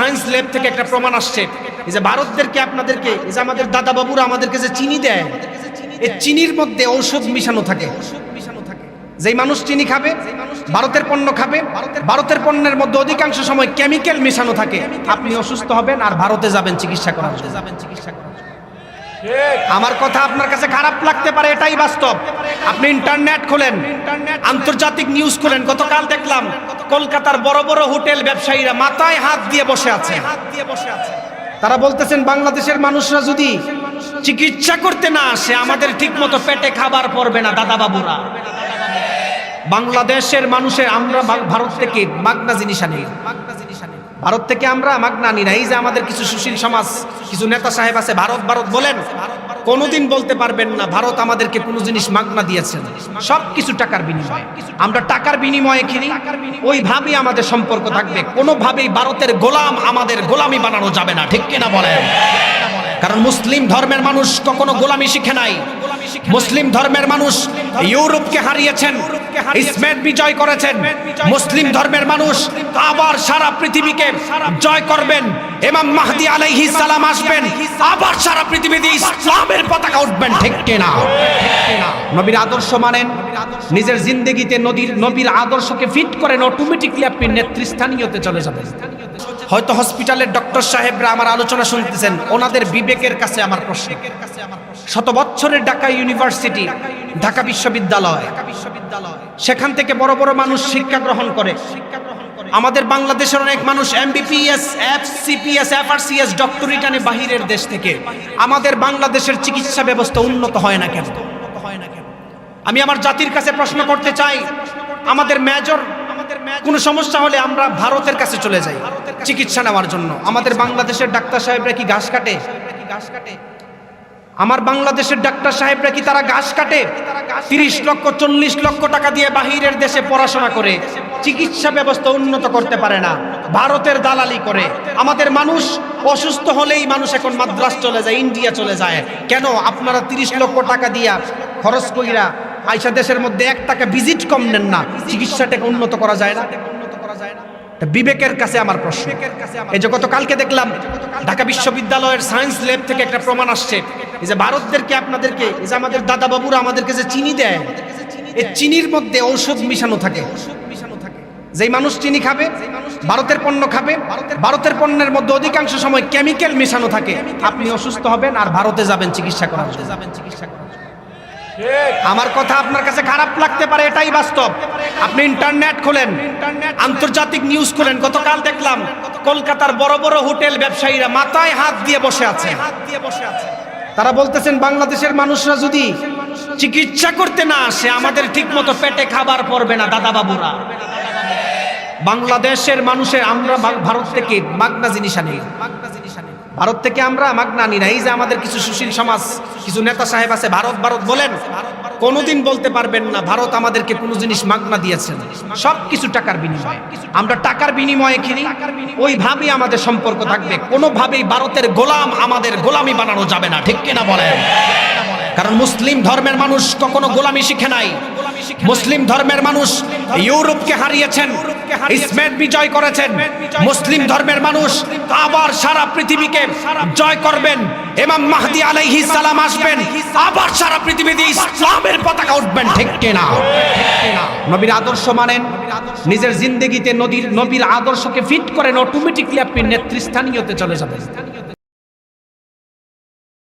Science lab থেকে একটা প্রমাণ আসছে। এই যে ভারতদেরকে আপনাদেরকে, এই যে আমাদের দাদা বাবুরা আমাদেরকে যে চিনি দেয়, এই চিনির মধ্যে ঔষধ মিশানো থাকে। যেই মানুষ চিনি খাবে, ভারতের পণ্য খাবে, ভারতের পণ্যের মধ্যে অধিকাংশ সময় কেমিক্যাল মেশানো থাকে। আপনি অসুস্থ হবেন আর ভারতে যাবেন চিকিৎসা করার জন্য। আমার কথা আপনার কাছে খারাপ লাগতে পারে, এটাই বাস্তব। আপনি ইন্টারনেট খোলেন, আন্তর্জাতিক নিউজ খোলেন, গতকাল দেখলাম কলকাতার বড় বড় হোটেল ব্যবসায়ীরা মাথায় হাত দিয়ে বসে আছে। তারা বলতেছেন, বাংলাদেশের মানুষরা যদি চিকিৎসা করতে না আসে, আমাদের ঠিক মতো পেটে খাবার পড়বে না দাদা বাবুরা বাংলাদেশের মানুষের, আমরা ভারত থেকে মাগনা জিনিস আনি। ভারত থেকে আমরা মাগনা আনি না। এই যে আমাদের কিছু সুশীল সমাজ, কিছু নেতা সাহেব আছে, ভারত ভারত বলেন, কোনোদিন বলতে পারবেন না, ভারত আমাদেরকে কোনো জিনিস মাগনা দিয়েছেন সব কিছু টাকার বিনিময়ে। আমরা টাকার বিনিময়ে কিনি, ওইভাবেই আমাদের সম্পর্ক থাকবে। কোনোভাবেই ভারতের গোলাম আমাদের গোলামি বানানো যাবে না, ঠিক কিনা বলেন? কারণ মুসলিম ধর্মের মানুষ কখনো গোলামি শিখে নাই। মুসলিম ধর্মের মানুষ ইউরোপকে হারিয়েছেন ইসমেট বিজয় করেছেন মুসলিম ধর্মের মানুষ আবার সারা পৃথিবীকে জয় করবেন। এমাম মাহদি আলাইহিস সালাম আসবেন। আবার সারা পৃথিবীতে ইসলামের পতাকা উঠবেন ঠিক কিনা? নবীর আদর্শ মানেন নিজের জিন্দগিতে নদীর নবীর আদর্শকে ফিট করেন অটোমেটিকলি আপনি নেতৃস্থানীয়তে চলে যাবেন। হয়তো হসপিটালের ডক্টর সাহেবরা আমার আলোচনা শুনতেছেন, ওনাদের বিবেকের কাছে আমার প্রশ্ন। শত বছরের ঢাকা ইউনিভার্সিটি, ঢাকা বিশ্ববিদ্যালয়, সেখান থেকে বড় বড় মানুষ শিক্ষা গ্রহণ করে। আমাদের বাংলাদেশের অনেক মানুষ এমবিপিএস এফসিপিএস, এফআরসিএস ডক্টরেট আনে বাহিরের দেশ থেকে। আমাদের বাংলাদেশের চিকিৎসা ব্যবস্থা উন্নত হয় না কেন? আমি আমার জাতির কাছে প্রশ্ন করতে চাই, আমাদের মেজর কোনো সমস্যা হলে আমরা ভারতের কাছে চলে যাই। চিকিৎসা নেওয়ার জন্য। আমাদের বাংলাদেশের ডাক্তার সাহেবরা কি ঘাস কাটে? ঘাস কাটে আমার বাংলাদেশের ডাক্তার সাহেবরা কি তারা ঘাস কাটে? তিরিশ লক্ষ, চল্লিশ লক্ষ টাকা দিয়ে বাহিরের দেশে পড়াশোনা করে, চিকিৎসা ব্যবস্থা উন্নত করতে পারে না, ভারতের দালালি করে। আমাদের মানুষ অসুস্থ হলেই মানুষ এখন মাদ্রাস চলে যায়, ইন্ডিয়া চলে যায়। কেন? আপনারা তিরিশ লক্ষ টাকা দিয়া খরচ কইরা আইসা দেশের মধ্যে এক টাকা ভিজিট কম নেন না, চিকিৎসাটাকে উন্নত করা যায় না। তা বিবেকের কাছে আমার প্রশ্ন। এই যে গতকালকে দেখলাম ঢাকা বিশ্ববিদ্যালয়ের সায়েন্স ল্যাব থেকে একটা প্রমাণ আসছে। এই যে ভারতদেরকে আপনাদেরকে, এই যে আমাদের দাদা বাবুরা আমাদেরকে যে চিনি দেয়, এই চিনির মধ্যে ঔষধ মিশানো থাকে। যেই মানুষ চিনি খাবে, ভারতের পণ্য খাবে, ভারতের পণ্যের মধ্যে অধিকাংশ সময় কেমিক্যাল মেশানো থাকে। আপনি অসুস্থ হবেন আর ভারতে যাবেন চিকিৎসা করার জন্য। আমার কথা আপনার কাছে খারাপ লাগতে পারে, এটাই বাস্তব। আপনি ইন্টারনেট খোলেন, আন্তর্জাতিক নিউজ খোলেন, গতকাল দেখলাম কলকাতার বড় বড় হোটেল ব্যবসায়ীরা মাথায় হাত দিয়ে বসে আছে। তারা বলতেছেন, বাংলাদেশের মানুষরা যদি চিকিৎসা করতে না আসে, আমাদের ঠিক মতো পেটে খাবার পড়বে না দাদা বাবুরা বাংলাদেশের মানুষের, আমরা ভারত থেকে মাগনা জিনিস আনি। ভারত থেকে আমরা মাগনা আনি না এই যে আমাদের কিছু সুশীল সমাজ, কিছু নেতা সাহেব আছে, ভারত ভারত বলেন, কোনোদিন বলতে পারবেন না, ভারত আমাদেরকে কোনো জিনিস মাগনা দিয়েছেন সব কিছু টাকার বিনিময়ে। আমরা টাকার বিনিময়ে কিনি ওইভাবেই আমাদের সম্পর্ক থাকবে। কোনোভাবেই ভারতের গোলাম আমাদের গোলামি বানানো যাবে না, ঠিক কিনা বলেন? কারণ মুসলিম ধর্মের মানুষ কখনো গোলামি শিখে নাই। মুসলিম ধর্মের মানুষ ইউরোপকে হারিয়েছেন। ইসমেট বিজয় করেছেন। মুসলিম ধর্মের মানুষ আবার সারা পৃথিবীকে জয় করবেন। এমাম মাহদি আলাইহি সালাম আসবেন। আবার সারা পৃথিবীতে ইসলামের পতাকা উঠবেন ঠিক কিনা? নবীর আদর্শ মানেন নিজের জিন্দগিতে নদীর নবীর আদর্শকে ফিট করেন অটোমেটিকলি আপনি নেতৃস্থানীয়তে চলে যাবেন।